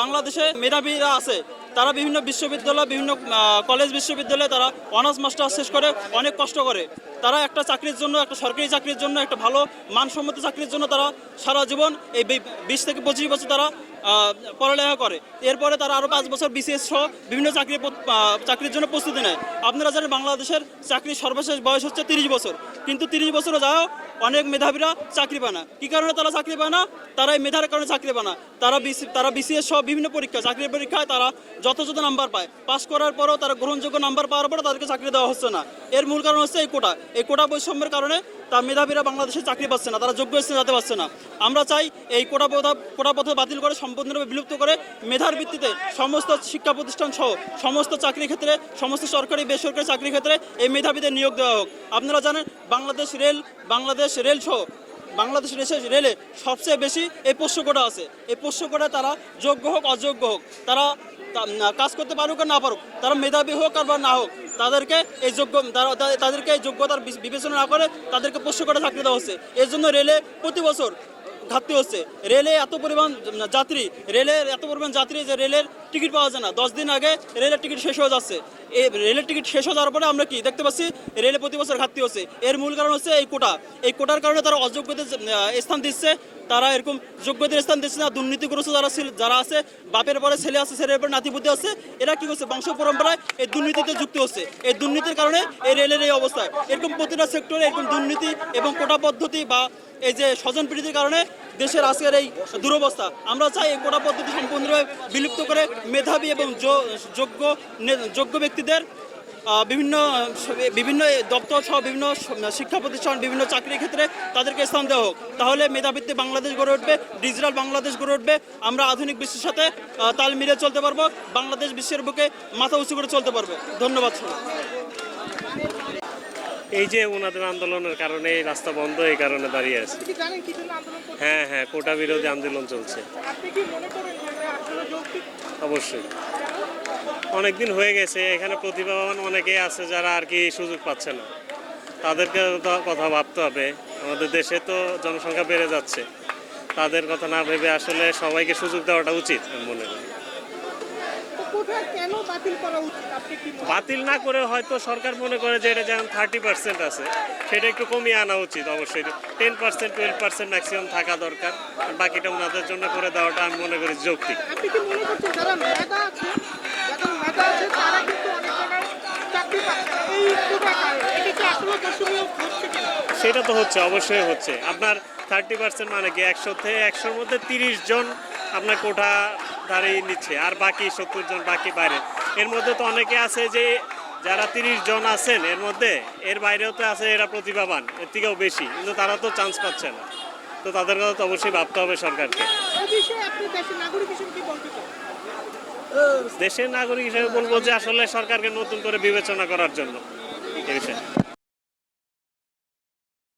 বাংলাদেশে মেধাবীরা আছে, তারা বিভিন্ন বিশ্ববিদ্যালয়, বিভিন্ন কলেজ বিশ্ববিদ্যালয়ে তারা অনার্স মাস্টার শেষ করে অনেক কষ্ট করে। তারা একটা চাকরির জন্য, একটা সরকারি চাকরির জন্য, একটা ভালো মানসম্মত চাকরির জন্য তারা সারা জীবন এই বিশ থেকে পঁচিশ বছর তারা পড়ালেখা করে। এরপরে তারা আরও পাঁচ বছর বিসিএস সহ বিভিন্ন চাকরি চাকরির জন্য প্রস্তুতি নেয়। আপনারা জানেন বাংলাদেশের চাকরির সর্বশেষ বয়স হচ্ছে তিরিশ বছর। কিন্তু তিরিশ বছরও যাও অনেক মেধাবীরা চাকরি পায় না। কী কারণে তারা চাকরি পায় না? তারা এই মেধার কারণে চাকরি পায় না। তারা বিসি, তারা বিসিএস সহ বিভিন্ন পরীক্ষা, চাকরির পরীক্ষায় তারা যথাযথ নাম্বার পায়। পাস করার পরও তারা গ্রহণযোগ্য নাম্বার পাওয়ার পরও তাদেরকে চাকরি দেওয়া হচ্ছে না। এর মূল কারণ হচ্ছে এই কোটা। এই কোটা বৈষম্যের কারণে তার মেধাবীরা বাংলাদেশে চাকরি পাচ্ছে না, তারা যোগ্য স্থানে যেতে পারছে না। আমরা চাই এই কোটা প্রথা কোটা পথে বাতিল করে, সম্পূর্ণরূপে বিলুপ্ত করে মেধার ভিত্তিতে সমস্ত শিক্ষা প্রতিষ্ঠান সহ সমস্ত চাকরি ক্ষেত্রে, সমস্ত সরকারি, বেসরকারি চাকরি ক্ষেত্রে এই মেধাবীদের নিয়োগ দেওয়া হোক। আপনারা জানেন, বাংলাদেশ রেল, বাংলাদেশ রেল সহ বাংলাদেশ রেসে রেলে সবচেয়ে বেশি এই পোষ্য কোটা আছে। এই পোষ্য কোটা তারা যোগ্য হোক, অযোগ্য হোক, তারা কাজ করতে পারুক আর না পারুক, তারা মেধাবী হোক আর না হোক, তাদেরকে এই যোগ্য তাদেরকে এই যোগ্যতার বিবেচনা না করে তাদেরকে পোষ্য কোটা চাকরি দেওয়া হচ্ছে। এর জন্য রেলে প্রতি বছর ঘাটতি হচ্ছে। রেলে এত পরিমাণ যাত্রী, রেলের এত পরিমাণ যাত্রী যে রেলের টিকিট পাওয়া যায় না। দশ দিন আগে রেলের টিকিট শেষ হয়ে যাচ্ছে। এই রেলের টিকিট শেষ হয়ে যাওয়ার পরে আমরা কি দেখতে পাচ্ছি, রেলে প্রতি বছর ঘাটতি হচ্ছে। এর মূল কারণ হচ্ছে এই কোটা। এই কোটার কারণে তারা অযোগ্যদের স্থান দিচ্ছে, তারা এরকম যোগ্যদের স্থান দিচ্ছে না। দুর্নীতিগ্রস্ত যারা যারা আছে, বাপের পরে ছেলে আছে, ছেলের পরে নাতিপুতি আছে, এরা কি করছে, বংশ পরম্পরায় এই দুর্নীতিতে যুক্ত হচ্ছে। এই দুর্নীতির কারণে এই রেলের এই অবস্থা এরকম প্রতিটা সেক্টরে এরকম দুর্নীতি এবং কোটা পদ্ধতি বা এই যে স্বজন প্রীতির কারণে দেশের আজকের এই দুরবস্থা। আমরা চাই এই কোটা পদ্ধতি সম্পূর্ণভাবে বিলুপ্ত করে মেধাবী এবং যোগ্য যোগ্য ব্যক্তিদের বিভিন্ন বিভিন্ন দপ্তর সহ বিভিন্ন শিক্ষা প্রতিষ্ঠান, বিভিন্ন চাকরির ক্ষেত্রে তাদেরকে স্থান দেওয়া হোক। তাহলে মেধাবৃত্তি বাংলাদেশ গড়ে উঠবে, ডিজিটাল বাংলাদেশ গড়ে উঠবে। আমরা আধুনিক বিশ্বের সাথে তাল মিলিয়ে চলতে পারব। বাংলাদেশ বিশ্বের বুকে মাথা উঁচু করে চলতে পারবে। ধন্যবাদ এই যে ওনাদের আন্দোলনের কারণে এই রাস্তা বন্ধ এই কারণে দাঁড়িয়ে আছে। হ্যাঁ হ্যাঁ কোটা বিরোধী আন্দোলন চলছে। অবশ্যই। অনেকদিন হয়ে গেছে এখানে প্রতিভাবান অনেকেই আছে যারা আর কি সুযোগ পাচ্ছে না। তাদেরকে তো কথা ভাবতে হবে। আমাদের দেশে তো জনসংখ্যা বেড়ে যাচ্ছে। তাদের কথা না ভেবে আসলে সবাইকে সুযোগ দেওয়াটা উচিত আমি মনে করি। বাতিল না করে হয়তো সরকার মনে করে যে এটা যেমন থার্টি পার্সেন্ট আছে সেটা একটু কমিয়ে আনা উচিত অবশ্যই। Ten percent twelve percent maximum থাকা দরকার বাকিটা ওনাদের জন্য করে দেওয়াটা আমি মনে করি যৌক্তিক। কোটা সেটা তো হচ্ছে অবশ্যই হচ্ছে। আপনার থার্টি পার্সেন্ট মানে কি একশো থেকে একশোর মধ্যে তিরিশ জন আপনার কোঠা দাঁড়িয়ে নিচ্ছে আর বাকি সত্তর জন বাকি বাইরে। এর মধ্যে তো অনেকে আছে যে যারা তিরিশ জন আছেন এর মধ্যে এর বাইরেও তো আছে এরা প্রতিভাবান এর থেকেও বেশি কিন্তু তারা তো চান্স পাচ্ছে না। তো তাদের কথা তো অবশ্যই ভাবতে হবে সরকারকে। দেশের নাগরিক হিসেবে বলব যে আসলে সরকারকে নতুন করে বিবেচনা করার জন্য এই বিষয়ে।